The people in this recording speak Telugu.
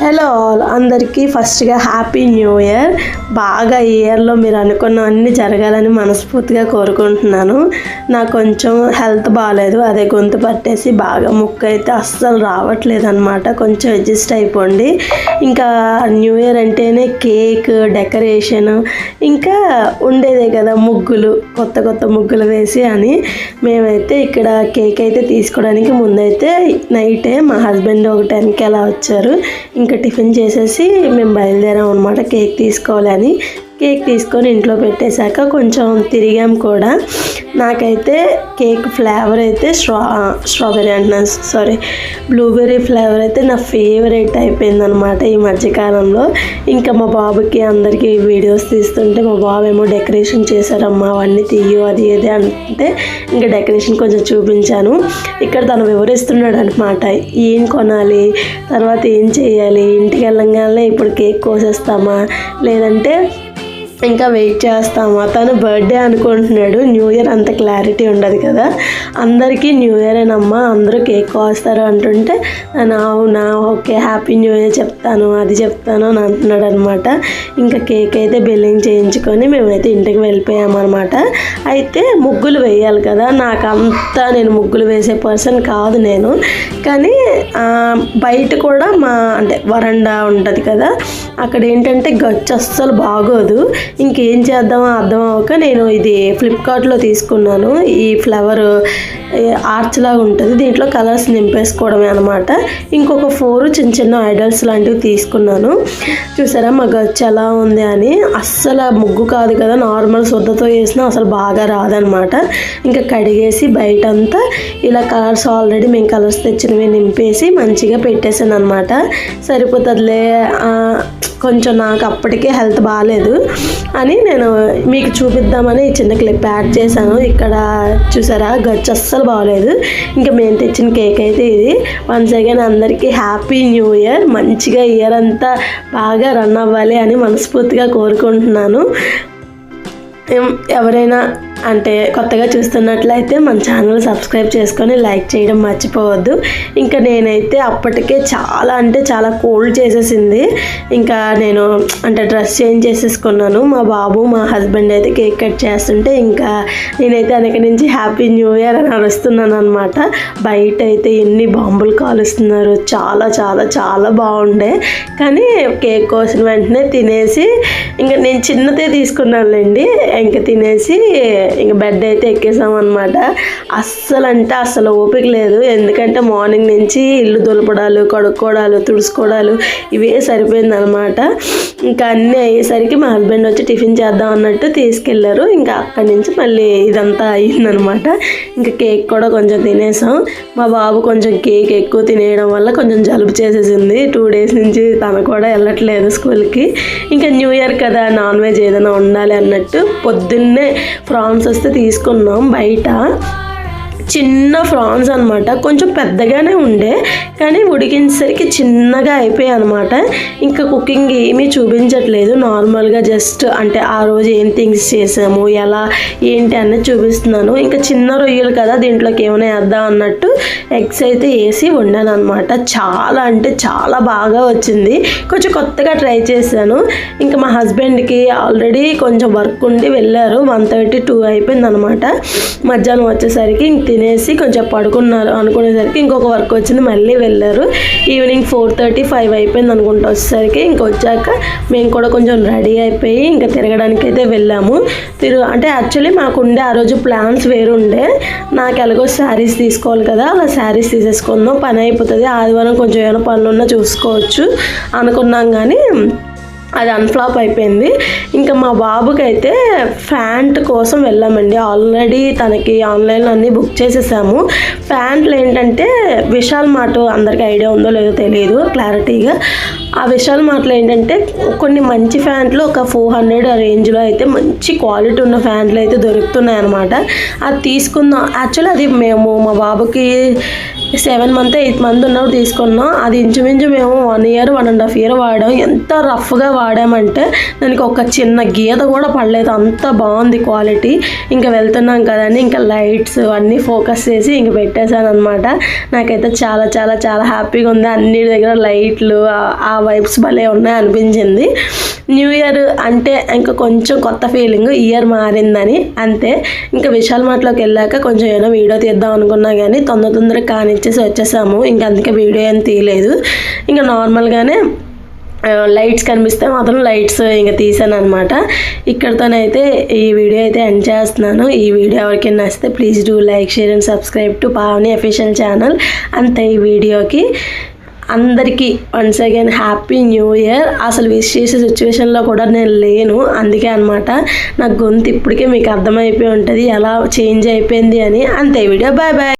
హలో ఆల్ అందరికీ ఫస్ట్గా హ్యాపీ న్యూ ఇయర్ బాగా ఈ ఇయర్లో మీరు అనుకున్న అన్ని జరగాలని మనస్ఫూర్తిగా కోరుకుంటున్నాను. నాకు కొంచెం హెల్త్ బాగాలేదు అదే గొంతు పట్టేసి బాగా ముక్కు అయితే అస్సలు రావట్లేదు అనమాట కొంచెం అడ్జస్ట్ అయిపోండి. ఇంకా న్యూ ఇయర్ అంటేనే కేక్ డెకరేషన్ ఇంకా ఉండేదే కదా ముగ్గులు. కొత్త కొత్త ముగ్గులు వేసి అని మేమైతే ఇక్కడ కేక్ అయితే తీసుకోవడానికి ముందైతే నైటే మా హస్బెండ్ ఒక టెన్కి అలా వచ్చారు. ఇంకా టిఫిన్ చేసేసి మేము బయలుదేరాం అనమాట కేక్ తీసుకోవాలని. కేక్ తీసుకొని ఇంట్లో పెట్టేశాక కొంచెం తిరిగాం కూడా. నాకైతే కేక్ ఫ్లేవర్ అయితే స్ట్రా స్ట్రాబెరీ అంటున్నాను సారీ బ్లూబెర్రీ ఫ్లేవర్ అయితే నా ఫేవరెట్ అయిపోయిందనమాట ఈ మధ్యకాలంలో. ఇంకా మా బాబుకి అందరికీ వీడియోస్ తీస్తుంటే మా బాబు ఏమో డెకరేషన్ చేశారమ్మా అవన్నీ తీయు అది ఏది అంటే ఇంకా డెకరేషన్ కొంచెం చూపించాను. ఇక్కడ తను వివరిస్తున్నాడు అనమాట ఏం కొనాలి తర్వాత ఏం చేయాలి ఇంటికి వెళ్ళంగానే ఇప్పుడు కేక్ కోసేస్తామా లేదంటే ఇంకా వెయిట్ చేస్తాము. తను బర్త్డే అనుకుంటున్నాడు. న్యూ ఇయర్ అంత క్లారిటీ ఉండదు కదా. అందరికీ న్యూ ఇయర్ అమ్మా అందరూ కేక్ కోస్తారు అంటుంటే నేను అవునా? ఓకే హ్యాపీ న్యూ ఇయర్ చెప్తాను. అది చెప్తాను అని అంటున్నాడు అనమాట ఇంకా కేక్ అయితే బిల్లింగ్ చేయించుకొని మేమైతే ఇంటికి వెళ్ళిపోయామన్నమాట అయితే ముగ్గులు వేయాలి కదా. నాకు అంతా నేను ముగ్గులు వేసే పర్సన్ కాదు నేను. కానీ బయట కూడా మా అంటే వరండా ఉంటుంది కదా. అక్కడ ఏంటంటే గచ్చు అస్సలు బాగోదు. ఇంకేం చేద్దామో అర్థం అవ్వక నేను ఇది ఫ్లిప్కార్ట్లో తీసుకున్నాను. ఈ ఫ్లవర్ ఆర్చ్ లాగా ఉంటుంది. దీంట్లో కలర్స్ నింపేసుకోవడమే అనమాట ఇంకొక ఫోర్ చిన్న చిన్న ఐడల్స్ లాంటివి తీసుకున్నాను. చూసారా మా గచ్చు ఎలా ఉంది అని. అస్సలు ముగ్గు కాదు కదా నార్మల్ శుద్ధతో వేసినా అసలు బాగా రాదనమాట ఇంకా కడిగేసి బయటంతా ఇలా కలర్స్ ఆల్రెడీ మేము కలర్స్ తెచ్చినవి నింపేసి మంచిగా పెట్టేసాను అనమాట సరిపోతుందిలే కొంచెం నాకు అప్పటికే హెల్త్ బాగాలేదు అని నేను మీకు చూపిద్దామని ఈ చిన్న క్లిప్ యాడ్ చేశాను. ఇక్కడ చూసారా? గచ్చు అస్సలు బాగోలేదు. ఇంకా మేము తెచ్చిన కేక్ అయితే ఇది. వన్స్ అగైన్ అందరికీ హ్యాపీ న్యూ ఇయర్ మంచిగా ఇయర్ అంతా బాగా రన్ అవ్వాలి అని మనస్ఫూర్తిగా కోరుకుంటున్నాను. ఎవరైనా అంటే కొత్తగా చూస్తున్నట్లయితే మన ఛానల్ సబ్స్క్రైబ్ చేసుకొని లైక్ చేయడం మర్చిపోవద్దు. ఇంకా నేనైతే అప్పటికే చాలా అంటే చాలా కోల్డ్ చేసేసింది. ఇంకా నేను అంటే డ్రెస్ చేంజ్ చేసేసుకున్నాను. మా బాబు మా హస్బెండ్ అయితే కేక్ కట్ చేస్తుంటే ఇంకా నేనైతే వెనక నుంచి హ్యాపీ న్యూ ఇయర్ అని అరుస్తున్నాను అనమాట బయట అయితే ఎన్ని బాంబులు కాలుస్తున్నారు. చాలా చాలా చాలా బాగుండే. కానీ కేక్ కోసిన వెంటనే తినేసి ఇంకా నేను చిన్నదే తీసుకున్నానులేండి. ఇంకా తినేసి ఇంక బెడ్ అయితే ఎక్కేసాం అనమాట అస్సలు అంటే అస్సలు ఓపిక లేదు. ఎందుకంటే మార్నింగ్ నుంచి ఇల్లు దులపడాలు కడుక్కోవడాలు తుడుచుకోవడాలు ఇవే సరిపోయింది అనమాట ఇంకా అన్నీ అయ్యేసరికి మా హస్బెండ్ వచ్చి టిఫిన్ చేద్దాం అన్నట్టు తీసుకెళ్ళారు ఇంకా అక్కడి నుంచి మళ్ళీ ఇదంతా అయ్యిందనమాట. ఇంకా కేక్ కూడా కొంచెం తినేసాం. మా బాబు కొంచెం కేక్ ఎక్కువ తినేయడం వల్ల కొంచెం జలుబు చేసేసింది. టూ డేస్ నుంచి తను కూడా వెళ్ళట్లేదు స్కూల్కి ఇంకా న్యూ ఇయర్ కదా నాన్ వెజ్ ఏదైనా ఉండాలి అన్నట్టు పొద్దున్నే ప్రాన్స్ వస్తే తీసుకున్నాం బయట. చిన్న ఫ్రాన్స్ అనమాట కొంచెం పెద్దగానే ఉండే కానీ ఉడికించేసరికి చిన్నగా అయిపోయాయి అనమాట ఇంకా కుకింగ్ ఏమీ చూపించట్లేదు. నార్మల్గా జస్ట్ అంటే ఆ రోజు ఏం థింగ్స్ చేసాము ఎలా ఏంటి అన్నది చూపిస్తున్నాను. ఇంకా చిన్న రొయ్యలు కదా దీంట్లోకి ఏమైనా వేద్దాం అన్నట్టు ఎగ్స్ అయితే వేసి వండాను అనమాట చాలా అంటే చాలా బాగా వచ్చింది. కొంచెం కొత్తగా ట్రై చేశాను. ఇంకా మా హస్బెండ్కి ఆల్రెడీ కొంచెం వర్క్ ఉండి వెళ్ళారు. వన్ థర్టీ టూ అయిపోయింది అనమాట మధ్యాహ్నం వచ్చేసరికి ఇంక తినేసి కొంచెం పడుకున్నారు అనుకునేసరికి ఇంకొక వర్క్ వచ్చింది మళ్ళీ వెళ్ళారు. ఈవినింగ్ ఫోర్ థర్టీ ఫైవ్ అయిపోయింది అనుకుంటా వచ్చేసరికి. ఇంక వచ్చాక మేము కూడా కొంచెం రెడీ అయిపోయి ఇంకా తిరగడానికి అయితే వెళ్ళాము. తిరు అంటే యాక్చువల్లీ మాకు ఉండే ఆ రోజు ప్లాన్స్ వేరుండే. నాకు ఎలాగో శారీస్ తీసుకోవాలి కదా అలా శారీస్ తీసేసుకుందాం పని అయిపోతుంది. ఆదివారం కొంచెం ఏమైనా పనులు ఉన్నా చూసుకోవచ్చు అనుకున్నాం కానీ అది అన్ఫ్లాప్ అయిపోయింది. ఇంకా మా బాబుకి అయితే ప్యాంట్ కోసం వెళ్ళామండి. ఆల్రెడీ తనకి ఆన్లైన్లో అన్నీ బుక్ చేసేసాము. ప్యాంట్లు ఏంటంటే విశాల్ మార్ట్ అందరికీ ఐడియా ఉందో లేదో తెలియదు క్లారిటీగా. ఆ విశాల్ మాటలు ఏంటంటే కొన్ని మంచి ఫ్యాంట్లు ఒక ఫోర్ హండ్రెడ్ రేంజ్లో అయితే మంచి క్వాలిటీ ఉన్న ఫ్యాంట్లు అయితే దొరుకుతున్నాయి అనమాట అది తీసుకుందాం. యాక్చువల్లీ అది మేము మా బాబుకి సెవెన్ మంత్ ఎయిత్ మంత్ ఉన్నప్పుడు తీసుకున్నాం. అది ఇంచుమించు మేము one year one and half year వాడాం. ఎంత రఫ్గా వాడామంటే దానికి ఒక చిన్న గీత కూడా పడలేదు. అంత బాగుంది క్వాలిటీ. ఇంకా వెళ్తున్నాం కదండి. ఇంకా లైట్స్ అన్నీ ఫోకస్ చేసి ఇంక పెట్టేశాను అనమాట నాకైతే చాలా చాలా చాలా హ్యాపీగా ఉంది. అన్ని దగ్గర లైట్లు ఆ వైబ్స్ భలే ఉన్నాయి అనిపించింది. న్యూ ఇయర్ అంటే ఇంకా కొంచెం కొత్త ఫీలింగ్ ఇయర్ మారిందని అంతే. ఇంకా విశాల్ మార్ట్లోకి వెళ్ళాక కొంచెం ఏదో వీడియో తీద్దాం అనుకున్నా కానీ తొందర తొందరగా కానిచ్చేసి వచ్చేసాము. ఇంకా అందుకే వీడియో ఏం తీయలేదు. ఇంకా నార్మల్గానే లైట్స్ కనిపిస్తే మాత్రం లైట్స్ ఇంకా తీసాను అనమాట ఇక్కడతోనైతే ఈ వీడియో అయితే ఎండ్ చేస్తున్నాను. ఈ వీడియో ఎవరికైనా నచ్చితే please do like share and subscribe to Pavani official channel అంతే ఈ వీడియోకి అందరికీ once again happy new year అసలు విష్ చేసే సిచ్యువేషన్లో కూడా నేను లేను. అందుకే అనమాట నా గొంతు ఇప్పటికే మీకు అర్థమైపోయి ఉంటుంది ఎలా చేంజ్ అయిపోయింది అని. అంతే వీడియో బాయ్ బాయ్